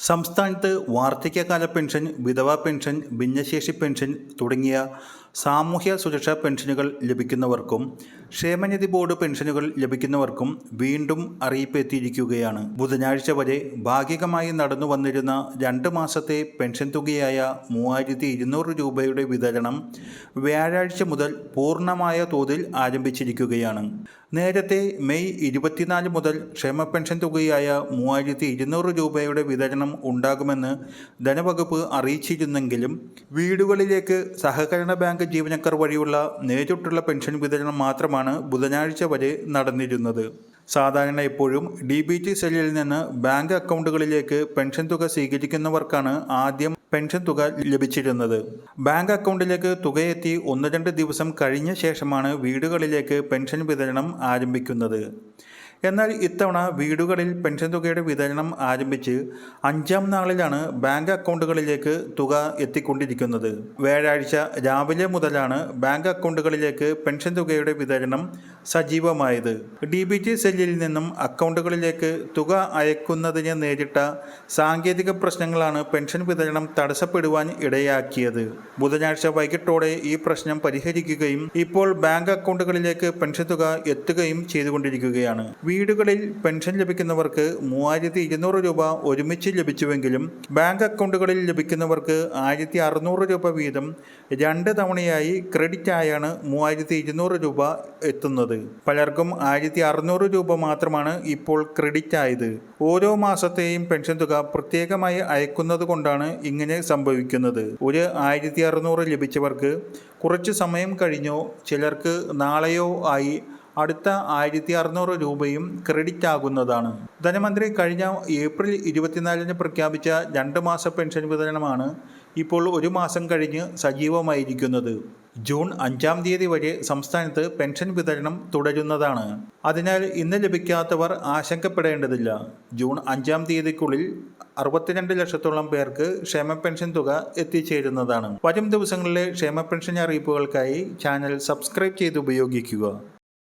സംസ്ഥാനത്ത് വാർദ്ധക്യകാല പെൻഷൻ വിധവാ പെൻഷൻ ഭിന്നശേഷി പെൻഷൻ തുടങ്ങിയ സാമൂഹ്യ സുരക്ഷാ പെൻഷനുകൾ ലഭിക്കുന്നവർക്കും ക്ഷേമനിധി ബോർഡ് പെൻഷനുകൾ ലഭിക്കുന്നവർക്കും വീണ്ടും അറിയിപ്പ് എത്തിയിരിക്കുകയാണ് ബുധനാഴ്ച വരെ ഭാഗികമായി നടന്നു വന്നിരുന്ന രണ്ട് മാസത്തെ പെൻഷൻ തുകയായ മൂവായിരത്തി ഇരുന്നൂറ് രൂപയുടെ വിതരണം വ്യാഴാഴ്ച മുതൽ പൂർണമായ തോതിൽ ആരംഭിച്ചിരിക്കുകയാണ്. നേരത്തെ മെയ് ഇരുപത്തിനാല് മുതൽ ക്ഷേമ പെൻഷൻ തുകയായ മൂവായിരത്തി ഇരുന്നൂറ് രൂപയുടെ വിതരണം ഉണ്ടാകുമെന്ന് ധനവകുപ്പ് അറിയിച്ചിരുന്നെങ്കിലും വീടുകളിലേക്ക് സഹകരണ ബാങ്ക് ജീവനക്കാർ വഴിയുള്ള നേരിട്ടുള്ള പെൻഷൻ വിതരണം മാത്രമാണ് ബുധനാഴ്ച വരെ നടന്നിരുന്നത്. സാധാരണ എപ്പോഴും ഡി ബി ടി സെല്ലിൽ നിന്ന് ബാങ്ക് അക്കൗണ്ടുകളിലേക്ക് പെൻഷൻ തുക സ്വീകരിക്കുന്നവർക്കാണ് ആദ്യം പെൻഷൻ തുക ലഭിച്ചിരുന്നത്. ബാങ്ക് അക്കൗണ്ടിലേക്ക് തുകയെത്തി ഒന്ന് രണ്ട് ദിവസം കഴിഞ്ഞ ശേഷമാണ് വീടുകളിലേക്ക് പെൻഷൻ വിതരണം ആരംഭിക്കുന്നത്. എന്നാൽ ഇത്തവണ വീടുകളിൽ പെൻഷൻ തുകയുടെ വിതരണം ആരംഭിച്ച് അഞ്ചാം നാളിലാണ് ബാങ്ക് അക്കൗണ്ടുകളിലേക്ക് തുക എത്തിക്കൊണ്ടിരിക്കുന്നത്. വ്യാഴാഴ്ച രാവിലെ മുതലാണ് ബാങ്ക് അക്കൗണ്ടുകളിലേക്ക് പെൻഷൻ തുകയുടെ വിതരണം സജീവമായത്. ഡി ബി ടി സെല്ലിൽ നിന്നും അക്കൗണ്ടുകളിലേക്ക് തുക അയക്കുന്നതിന് നേരിട്ട സാങ്കേതിക പ്രശ്നങ്ങളാണ് പെൻഷൻ വിതരണം തടസ്സപ്പെടുവാൻ ഇടയാക്കിയത്. ബുധനാഴ്ച വൈകിട്ടോടെ ഈ പ്രശ്നം പരിഹരിക്കുകയും ഇപ്പോൾ ബാങ്ക് അക്കൗണ്ടുകളിലേക്ക് പെൻഷൻ തുക എത്തുകയും ചെയ്തുകൊണ്ടിരിക്കുകയാണ്. വീടുകളിൽ പെൻഷൻ ലഭിക്കുന്നവർക്ക് മൂവായിരത്തി ഇരുന്നൂറ് രൂപ ഒരുമിച്ച് ലഭിച്ചുവെങ്കിലും ബാങ്ക് അക്കൗണ്ടുകളിൽ ലഭിക്കുന്നവർക്ക് ആയിരത്തി അറുന്നൂറ് രൂപ വീതം രണ്ട് തവണയായി ക്രെഡിറ്റ് ആയാണ് മൂവായിരത്തി ഇരുന്നൂറ് രൂപ എത്തുന്നത്. പലർക്കും ആയിരത്തി അറുന്നൂറ് രൂപ മാത്രമാണ് ഇപ്പോൾ ക്രെഡിറ്റ് ആയത്. ഓരോ മാസത്തെയും പെൻഷൻ തുക പ്രത്യേകമായി അയക്കുന്നത് കൊണ്ടാണ് ഇങ്ങനെ സംഭവിക്കുന്നത്. ഒരു ആയിരത്തി അറുന്നൂറ് ലഭിച്ചവർക്ക് കുറച്ച് സമയം കഴിഞ്ഞോ ചിലർക്ക് നാളെയോ ആയി അടുത്ത ആയിരത്തി അറുന്നൂറ് രൂപയും ക്രെഡിറ്റ് ആകുന്നതാണ് ധനമന്ത്രി കഴിഞ്ഞ ഏപ്രിൽ ഇരുപത്തിനാലിന് പ്രഖ്യാപിച്ച രണ്ട് മാസ പെൻഷൻ വിതരണമാണ് ഇപ്പോൾ ഒരു മാസം കഴിഞ്ഞ് സജീവമായിരിക്കുന്നത്. ജൂൺ അഞ്ചാം തീയതി വരെ സംസ്ഥാനത്ത് പെൻഷൻ വിതരണം തുടരുന്നതാണ്. അതിനാൽ ഇന്ന് ലഭിക്കാത്തവർ ആശങ്കപ്പെടേണ്ടതില്ല. ജൂൺ അഞ്ചാം തീയതിക്കുള്ളിൽ അറുപത്തിരണ്ട് ലക്ഷത്തോളം പേർക്ക് ക്ഷേമ പെൻഷൻ തുക എത്തിച്ചേരുന്നതാണ്. വരും ദിവസങ്ങളിലെ ക്ഷേമ പെൻഷൻ അറിയിപ്പുകൾക്കായി ചാനൽ സബ്സ്ക്രൈബ് ചെയ്ത് ഉപയോഗിക്കുക.